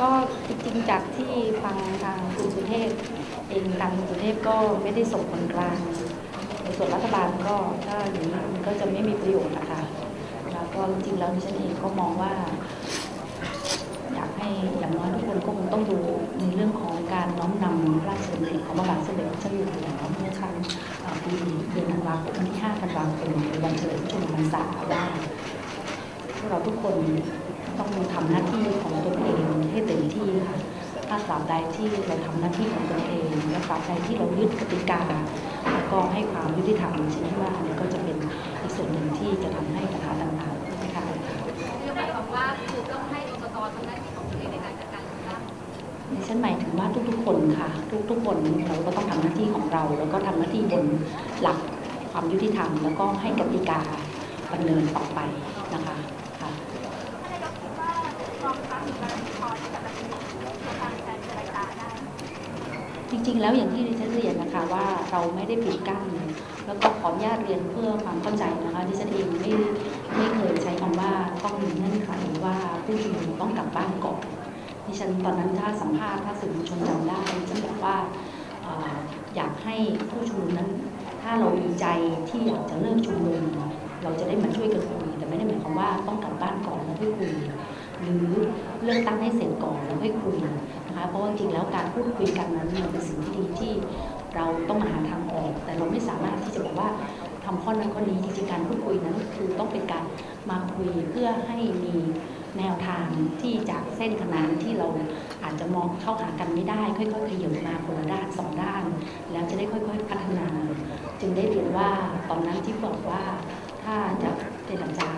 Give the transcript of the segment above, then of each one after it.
ก็จริงๆจากที่ฟังทางคุณสุเทพเองทางคุณสุเทพก็ไม่ได้ส่งคนกลางในส่วนรัฐบาลก็ถ้าอย่างนี้มันก็จะไม่มีประโยชน์นะคะแล้วก็จริงๆแล้วดิฉันเองก็มองว่า อยากให้อย่างน้อยทุกคนก็คงต้องดูในเรื่องของการน้อมนำราชดำริของพระบาทสมเด็จพระเจ้าอยู่หัวเมื่อครั้งปีเดือนธันวาคมวันที่5ธันวาคมเป็นวันเฉลิมพระชนมพรรษาว่าพวกเราทุกคนต้องทำหน้าที่ของตนเอง ให้เต็มที่ค่ะ ถ้าตราบใดที่เราทำหน้าที่ของตนเองและตราบใดที่เรายึดกติกาแล้วก็ให้ความยุติธรรมฉันคิดว่าอันนี้ก็จะเป็นอีกส่วนหนึ่งที่จะทำให้ปัญหาต่างๆนะคะยกหมายความว่าคือต้องให้กกตทำหน้าที่ของตัวเองในการจัดการเลือกตั้งฉันหมายถึงว่าทุกๆคนค่ะ ทุกๆคนเราก็ต้องทำหน้าที่ของเรา แล้วก็ทำหน้าที่บนหลักความยุติธรรม แล้วก็ให้กติกาดำเนินต่อไปนะคะค่ะจ ริง ๆ แล้วอย่างที่ดิฉันเรียนนะคะว่าเราไม่ได้ปิดกั้นแล้วก็ขออนุญาตเรียนเพื่อความเข้าใจนะคะดิฉันเองไม่ไม่เคยใช้คำว่าต้องมีเงื่อนไขว่าผู้ชุมนุมต้องกลับบ้านก่อนดิฉันตอนนั้นถ้าสัมภาษณ์ถ้าสื่อมวลชนจำได้ดิฉันบอกว่าอออยากให้ผู้ชุมนุมนั้น ถ้าเรามีใจที่อยากจะเลิกชุมนุมเราจะได้มาช่วยกันคุยแต่ไม่ได้หมายความว่าต้องกลับบ้านก่อนแล้วค่อยคุยหรือเลือกตั้งให้เสร็จก่อนแล้วค่อยคุย นะคะเพราะว่าจริงๆแล้วการพูดคุยกันนั้นมันเป็นสิ่งที่ดีที่เราต้องมาหาทางออก แต่เราไม่สามารถที่จะบอกว่าทำข้อนั้นข้อนี้จริงๆการพูดคุยนั้นคือต้องเป็นการมาคุยเพื่อให้มีแนวทางที่จากเส้นขนานที่เราอาจจะมองเข้าหากันไม่ได้ ค่อยๆขยับมาคนละด้านสองด้าน แล้วจะได้ค่อยๆพัฒนา จึงได้เรียนว่าตอนนั้นที่บอกว่าถ้าจะเจรจา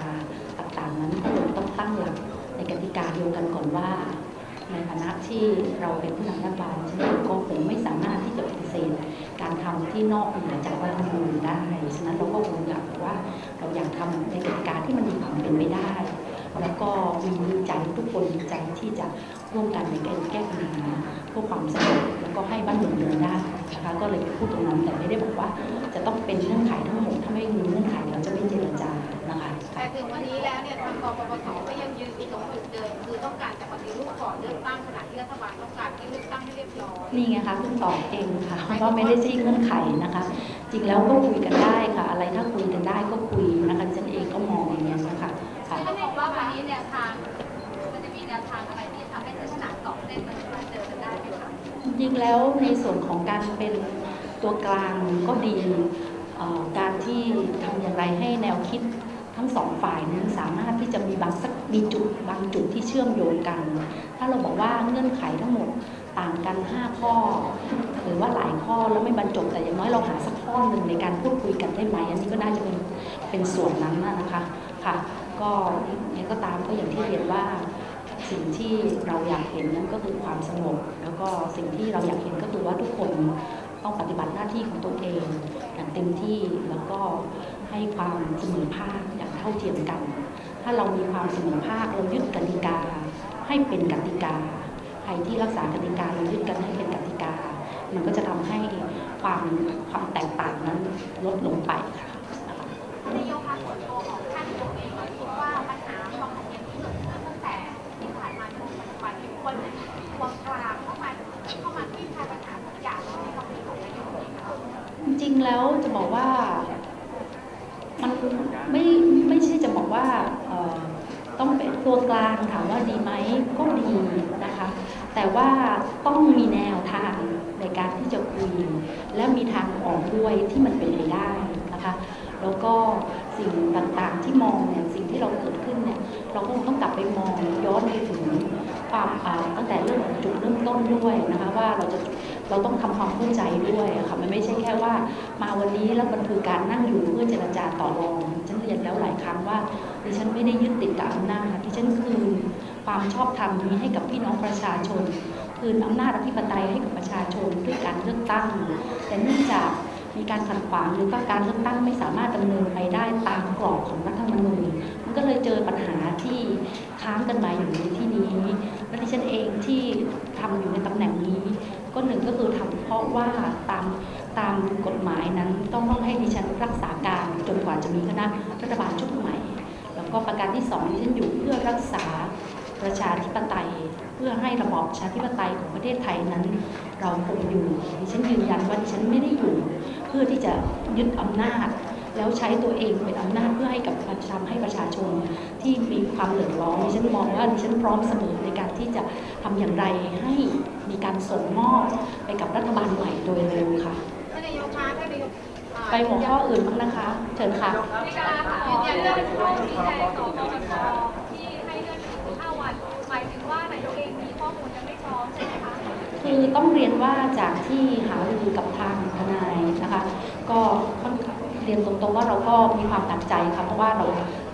ต่างๆนั้นก็ต้องตั้งหลักในกติกาเดียวกันก่อนว่า ในฐานะที่เราเป็นผู้นำรัฐบาลฉันก็คงไม่สามารถที่จะปฏิเสธการทำที่นอกเหนือจากรัฐธรรมนูญได้ ฉะนั้นเราก็คงอยากว่าเราอยากทำในกติกาที่มันมีความเป็นไปได้ แล้วก็มีใจทุกคนมีใจที่จะร่วมกันในการแก้ปัญหาเพื่อความสงบแล้วก็ให้บ้านเมืองเดินได้นะคะก็เลยพูดตรงนั้นแต่ไม่ได้บอกว่า จะต้องเป็นเงื่อนไขทั้งหมดถ้าไม่มีเงื่อนไขเราจะไม่เจรจานะคะแต่ถึงวันนี้แล้วเนี่ยทางกปปสก็ยังยืนอยู่ตรงจุดเดิมคือต้องการจะปฏิรูป รัฐบาลต้องการให้เลือกตั้งให้เรียบร้อยนี่ไงคะคุณตอบเองค่ะว่าไม่ได้ใช่เงื่อนไขนะคะ จริงแล้วก็คุยกันได้ค่ะ อะไรถ้าคุยกันได้ก็คุยนะคะดิฉันเองก็มองอย่างนี้ยนะคะค่ะก็บอกว่าวันนี้แนวทางมันจะมีแนวทางอะไรที่ทำให้ลักษณะสองเส้นมันมาเจอกันได้ไหมคะจริงๆแล้วในส่วนของการเป็นตัวกลางก็ดีเอ่อการที่ทำอย่างไรให้แนวคิด ทั้งสองฝ่ายนั้นสามารถที่จะมีบางสักมีจุดบางจุดที่เชื่อมโยงกัน ถ้าเราบอกว่าเงื่อนไขทั้งหมดต่างกัน 5 ข้อ หรือว่าหลายข้อแล้วไม่บรรจบแต่อย่างน้อยเราหาสักข้อหนึ่งในการพูดคุยกันได้ไหมอันนี้ก็น่าจะเป็นเป็นส่วนนั้นน่ะนะคะค่ะก็ยังก็ตามก็อย่างที่เรียนว่าสิ่งที่เราอยากเห็นนั้นก็คือความสงบแล้วก็สิ่งที่เราอยากเห็นก็คือว่าทุกคนต้องปฏิบัติหน้าที่ของตัวเองอย่างเต็มที่แล้วก็ให้ความเสมอภาค ท่าเทียมกัน ถ้าเรามีความเสมอภาคเรายึดกติกา ให้เป็นกติกา ใครที่รักษากติกาเรายึดกันให้เป็นกติกา มันก็จะทำให้ความความแตกต่างนั้นลดลงไปค่ะนะคะนายกคะส่วนตัวของท่านตัวเองเราคิดว่าปัญหาความขัดแย้งที่เกิดขึ้นตั้งแต่ที่ผ่านมาจนถึงปัจจุบันมีคนตัวกลางเข้ามาเข้ามาที่คลายปัญหาทุกอย่างที่เรามีของนายกเองค่ะจริงๆแล้วจะบอกว่า มันไม่ไม่ใช่จะบอกว่าต้องเป็นตัวกลางถามว่าดีไหมก็ดีนะคะ แต่ว่าต้องมีแนวทางในการที่จะคุย และมีทางออกด้วยที่มันเป็นไปได้นะคะ แล้วก็สิ่งต่างๆที่มองเนี่ยสิ่งที่เราเกิดขึ้นเนี่ยเราก็คงต้องกลับไปมองย้อนไปถึงความตั้งแต่เรื่องของจุดเริ่มต้นด้วยนะคะว่าเราจะ เราต้องทำความเข้าใจด้วยอะค่ะมันไม่ใช่แค่ว่า มาวันนี้แล้วมันคือการนั่งอยู่เพื่อเจรจาต่อรองฉันเรียนแล้วหลายครั้งว่าดิฉันไม่ได้ยึดติดกับอำนาจดิฉันคืนความชอบธรรมนี้ให้กับพี่น้องประชาชน คืนอำนาจอธิปไตยให้กับประชาชนด้วยการเลือกตั้ง แต่เนื่องจากมีการขัดขวางหรือว่าการเลือกตั้งไม่สามารถดำเนินไปได้ตามกรอบของรัฐธรรมนูญมันก็เลยเจอปัญหาที่ค้างกันมาอยู่ในที่นี้และดิฉันเองที่ทำอยู่ในตำแหน่งนี้ ก็หนึ่งก็คือทำเพราะว่าตามตามกฎหมายนั้นต้องต้องให้ดิฉันรักษาการจนกว่าจะมีคณะรัฐบาลชุดใหม่ แล้วก็ประการที่สองดิฉันอยู่เพื่อรักษาประชาธิปไตย เพื่อให้ระบอบประชาธิปไตยของประเทศไทยนั้น เราคงอยู่ดิฉันยืนยันว่าดิฉันไม่ได้อยู่ เพื่อที่จะยึดอำนาจ แล้วใช้ตัวเองเป็นอำนาจเพื่อให้กับประชาให้ประชาชนที่มีความเดือดร้อนดิฉันมองว่าดิฉันพร้อมเสมอในการที่จะทำอย่างไรให้มีการส่งมอบไปกับรัฐบาลใหม่โดยเร็วค่ะท่านนายกคะท่านนายกไปหัวข้ออื่นบ้างนะคะ เชิญค่ะในการขอยืนยันข้อชี้แจงต่อปปชที่ให้เลื่อนไป15วันหมายถึงว่านายกเองมีข้อมูลยังไม่พร้อมใช่ไหมคะคือต้องเรียนว่าจากที่หารือกับทางทนายนะคะ ก็ค่อนข้าง เรียนตรงๆว่าเราก็มีความตัดใจค่ะเพราะว่าเรา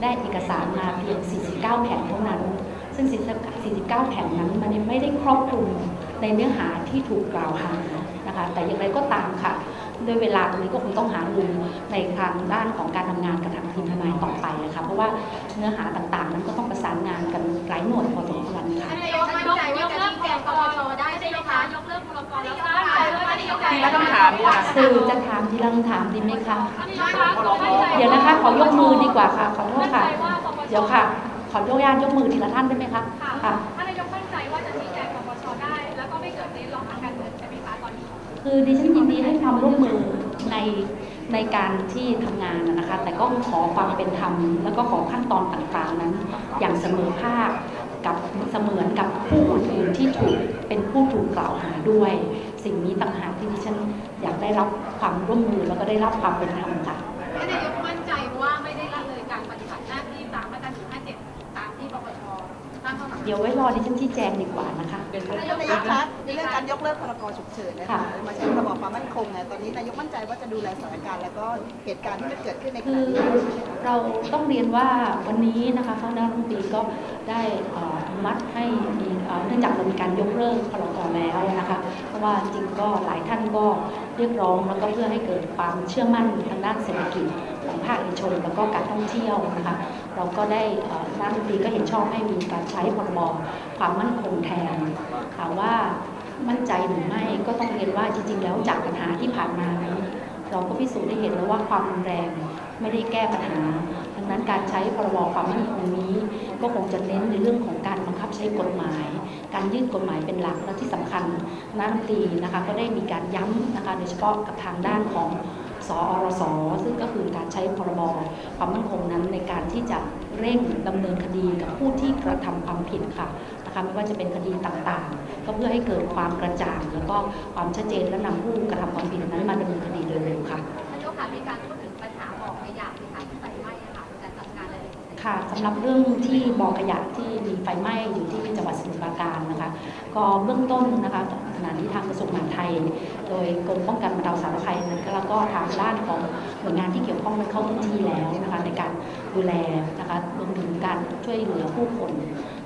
ได้เอกสารมาเพียง 49 แผ่นเท่านั้น ซึ่ง 49 แผ่นนั้นมันยังไม่ได้ครอบคลุมในเนื้อหาที่ถูกกล่าวหานะคะแต่อย่างไรก็ตามค่ะ ด้วยเวลาตรงนี้ก็คงต้องหารือในทางด้านของการทำงานกับทางทีมทนายต่อไปนะคะเพราะว่าเนื้อหาต่างๆ นั้นก็ต้องประสานงานกันหลายหน่วยพอสมควรค่ะท่านนายกมั่นใจว่าจะชี้แจงปปชได้ใช่ไหมคะยกเลิกพรกแล้วมั่นใจว่าท่านนายกทีละคำถามดีกว่าสื่อจะถามทีละคำถามดีไหมคะท่านนายกคะมั่นใจเดี๋ยวนะคะขอยกมือดีกว่าค่ะขอโทษค่ะ เดี๋ยวค่ะ ขอยกญาตยกมือทีละท่านได้ไหมคะค่ะ คือดิฉันยินดีให้ความร่วมมือในในการที่ทำงานนะคะ แต่ก็ขอความเป็นธรรม แล้วก็ขอขั้นตอนต่างๆนั้น อย่างเสมอภาคกับเสมือนกับผู้อื่นที่ถูกเป็นผู้ถูกกล่าวหาด้วย สิ่งนี้ต่างหากที่ดิฉันอยากได้รับความร่วมมือแล้วก็ได้รับความเป็นธรรมค่ะ ดี๋ยวไว้รอดิฉันชี้แจงดีกว่านะคะ เป็นเรื่องนายกคะในเรื่องการยกเลิกพรกฉุกเฉินนะคะค่ะมาใช้ระบอบความมั่นคงเนี่ยตอนนี้นายกมั่นใจว่าจะดูแลสถานการณ์แล้วก็เหตุการณ์ที่มันเกิดขึ้นในขคืณะอนี้เราต้องเรียนว่าวันนี้นะคะคณะรัฐมนตรีก็ได้เอ่ออนุมัติให้มีเอ่อเนื่องจากเรามีการยกเลิกพรกแล้วนะคะเพราะ ว่าจริงก็หลายท่านก็เรียกร้องแล้วก็เพื่อให้เกิดความเชื่อมั่นทางด้านเศรษฐกิจของภาคเอกชน แล้วก็การท่องเที่ยวนะคะเราก็ได้เอ่อคณะรัฐมนตรีก็เห็นชอบให้มีการใช้พรบความมั่นคงแทนถามว่ามั่นใจหรือไม่ก็ต้องเรียนว่าจริง ๆ แล้วจากปัญหาที่ผ่านมานั้เราก็พิสูจน์ได้เห็นแล้วว่าความรุนแรงไม่ได้แก้ปัญหา นั้นการใช้พรบความมั่นคงนี้ ก็คงจะเน้นในเรื่องของการบังคับใช้กฎหมาย การยื่นกฎหมายเป็นหลักและที่สำคัญนักตีนะคะก็ได้มีการย้ำนะคะโดยเฉพาะกับทางด้านของสอรสซึ่งก็คือการใช้พรบความมั่นคงนั้นในการที่จะเร่งดำเนินคดีกับผู้ที่กระทำความผิดค่ะนะคะไม่ว่าจะเป็นคดีต่างๆ ก็เพื่อให้เกิดความกระจ่าง แล้วก็ความชัดเจนและนำผู้กระทำความผิดนั้นมาดำเนินคดีโดยเร็วค่ะนายกค่ะมีการพูดถึง ค่ะสำหรับเรื่องที่บ่อขยะที่มีไฟไหม้อยู่ที่จังหวัดสมุทรปราการนะคะ ก็เบื้องต้นนะคะขณะนี้ทางกระทรวงมหาดไทย โดยกรมป้องกันบรรเทาสาธารณภัยนั้นแล้วก็ทางด้านของหน่วยงานที่เกี่ยวข้องนั้นเข้าพื้นที่แล้วนะคะในการดูแลนะคะรวมถึงการช่วยเหลือผู้คน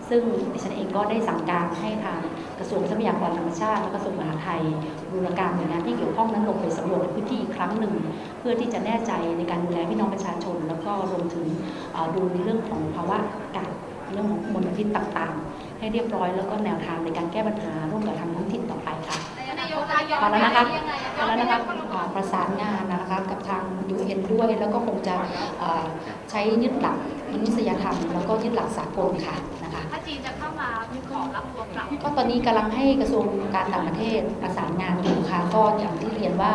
ซึ่งดิฉันเองก็ได้สั่งการให้ทางกระทรวงทรัพยากรธรรมชาติ และกระทรวงมหาดไทยบูรณาการหน่วยงานที่เกี่ยวข้องนั้นลงไปสำรวจในพื้นที่อีกครั้งหนึ่ง เพื่อที่จะแน่ใจในการดูแลพี่น้องประชาชน แล้วก็รวมถึงเอ่อดูในเรื่องของภาวะอากาศเรื่องของมลพิษต่างๆ ให้เรียบร้อยแล้วก็แนวทางในการแก้ปัญหาร่วมกับทางท้องถิ่นต่อไปค่ะนายกคะย้อพอนแล้วนะคะยังไงพอแล้วนะคะอ่าประสานงานนะคะกับทาง UN ด้วยแล้วก็คงจะเอ่อใช้ยึดหลักมนุษยธรรม แล้วก็ยึดหลักสากลค่ะนะคะถ้า จีนจะเข้ามาขอรับตัวกลับก็ตอนนี้กำลังให้กระทรวงการต่างประเทศประสานงานอยู่ค่ะก็อย่างที่เรียนว่า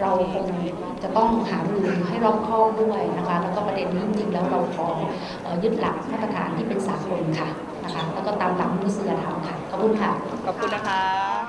เราคงจะต้องหารือให้รอบคอบด้วยนะคะ แล้วก็ประเด็นนี้จริงๆแล้วเราขอเอ่อยึดหลักมาตรฐานที่เป็นสากลค่ะนะคะ แล้วก็ตามหลักมนุษยธรรมค่ะ ขอบคุณค่ะ ขอบคุณนะคะ